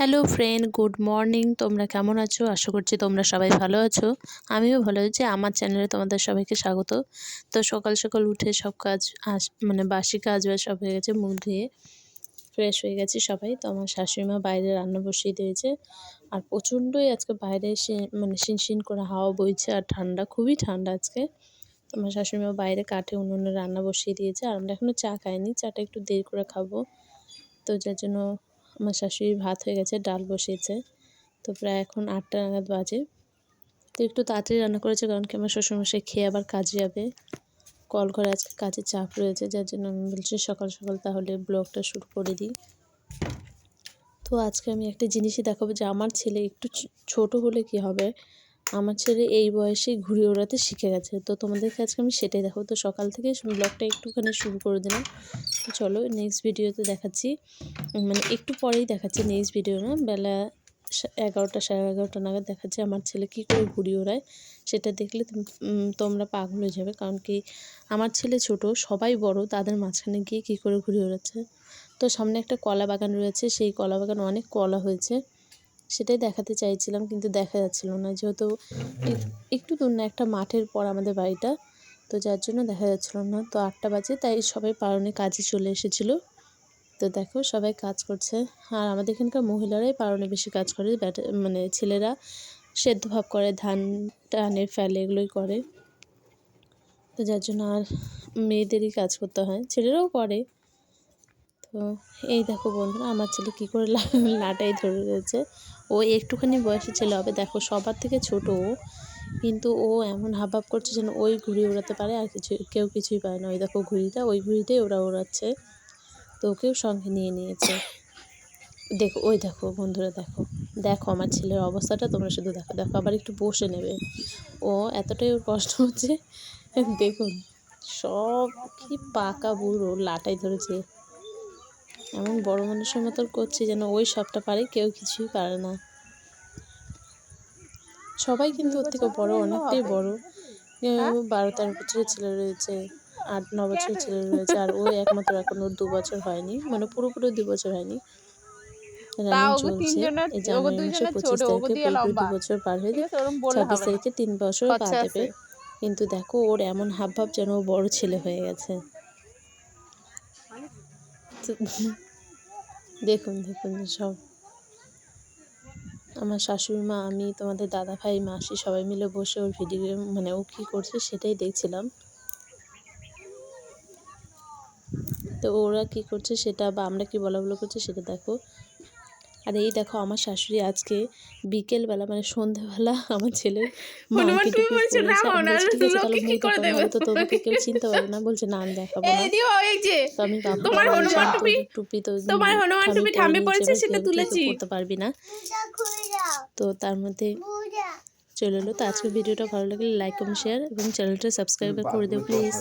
Hello friend good morning তোমরা কেমন আছো? আশা করছি তোমরা সবাই ভালো আছো। আমিও ভালো আছি, আমার চ্যানেলে তোমাদের সবাইকে স্বাগত। তো সকাল সকাল উঠে সব কাজ আস মানে বাসি কাজ বাজ সব হয়ে গেছে, মুখ ধুয়ে ফ্রেশ হয়ে গেছি সবাই। তো আমার শাশুড়িমা বাইরে রান্না বসিয়ে দিয়েছে। আর প্রচণ্ডই আজকে বাইরে মানে শিনশিন করে হাওয়া বইছে আর ঠান্ডা, খুবই ঠান্ডা আজকে। তো আমার শাশুড়িমা বাইরে কাঠে উনুনে রান্না বসিয়ে দিয়েছে। আর আমরা এখনও চা খাইনি, চাটা একটু দেরি করে খাব। তো যার জন্য আমার শাশুড়ির ভাত হয়ে গেছে, ডাল বসিয়েছে। তো প্রায় এখন আটটা নাগাদ বাজে। তো একটু তাড়াতাড়ি রান্না করেছে কারণ কি আমার শ্বশুরমশাই খেয়ে আবার কাজে যাবে। কল করে আজকে কাজে চাপ রয়েছে, যার জন্য আমি বলছি সকাল সকাল তাহলে ব্লগটা শুরু করে দিই। তো আজকে আমি একটা জিনিসই দেখাবো যে আমার ছেলে একটু ছোট হলে কি হবে? আমার ছেলে এই বয়সে ঘুরে ওড়াতে শিখে গেছে। তো তোমাদেরকে আজকে আমি সেটাই দেখো তো সকাল থেকে ব্লগটা একটুখানি শুরু করে দিলাম। তো চলো নেক্সট ভিডিওতে দেখাচ্ছি। মানে একটু পরেই দেখাচ্ছি নেক্সট ভিডিও না। বেলা এগারোটা, সাড়ে এগারোটা নাগাদ দেখাচ্ছে আমার ছেলে কী করে ঘুড়ি ওড়ায়। সেটা দেখলে তোমরা পাগল হয়ে যাবে। কারণ কি আমার ছেলে ছোট, সবাই বড়, তাদের মাঝখানে গিয়ে কী করে ঘুড়ি ওড়াচ্ছে? তো সামনে একটা কলা বাগান রয়েছে। সেই কলা বাগান অনেক কলা হয়েছে। সেটাই দেখাতে চাইছিলাম কিন্তু দেখা যাচ্ছিল না। যেহেতু একটু দূর না একটা মাঠের পর আমাদের বাড়িটা তো যার জন্য দেখা যাচ্ছিল না। তো আটটা বাজে তাই সবাই পারনে কাজে চলে এসেছিল। তো দেখো সবাই কাজ করছে। আর আমাদের এখানকার মহিলারাই পারনে বেশি কাজ করে ব্যাটা মানে ছেলেরা সেদ্ধ ভাব করে ধান টানের ফেলে এগুলোই করে। তো যার জন্য আর মেয়েদেরই কাজ করতে হয় ছেলেরাও করে। তো এই দেখো বন্ধুরা, আমার ছেলে কী করে লাটাই ধরে রয়েছে। ও একটুখানি বয়সে ছেলে হবে, দেখো সবার থেকে ছোট ও। কিন্তু ও এমন হাবভাব করছে যেন ওই ঘুড়ি ওড়াতে পারে, আর কিছু, কেউ কিছুই পারে না। ওই দেখো ঘুড়িটা, ওই ঘুড়িটাই ওরা ওড়াচ্ছে। তো ওকেও সঙ্গে নিয়ে নিয়েছে। দেখো, ওই দেখো বন্ধুরা, দেখো। দেখো আমার ছেলের অবস্থাটা, তোমরা শুধু দেখো দেখো আবার একটু বসে নেবে। ও এতটাই ওর কষ্ট হচ্ছে। দেখুন, সব কি পাকা বুড়ো, লাটাই ধরেছে। এমন বড় মানুষের মতো করছে যেন ওই সবটা পারে কেউ কিছুই পারে না। সবাই কিন্তু ওর থেকে বড় অনেকটাই বড়। বারো তেরো বছরের ছেলে রয়েছে আট ন বছরের ছেলে রয়েছে আর ও একমাত্র এখন ওর দু বছর হয়নি মানে পুরোপুরি দু বছর হয়নি। হয়ে কিন্তু দেখো ওর এমন হাব ভাব যেন ও বড় ছেলে হয়ে গেছে। দেখুন দেখুন সব। আমার শাশুড়ি মা, আমি, তোমাদের দাদা ভাই, মাসি সবাই মিলে বসে ওর ভিডিও মানে ও কী করছে সেটাই দেখছিলাম। তো ওরা কি করছে সেটা বা আমরা কি বলা বলো করছে সেটা দেখো। আর এই দেখো আমার শাশুড়ি আজকে বিকেলবেলা মানে সন্ধ্যাবেলা আমার ছেলে তো তোদেরকে কেউ চিনতে পারবে না। বলছে না আমি দেখাবো না। তো আমি টুপি তো করতে পারবি না। তো তার মধ্যে চলে এলো। তো আজকের ভিডিওটা ভালো লাগলে লাইক কমেন্ট শেয়ার এবং চ্যানেলটা সাবস্ক্রাইব করে দেবো প্লিজ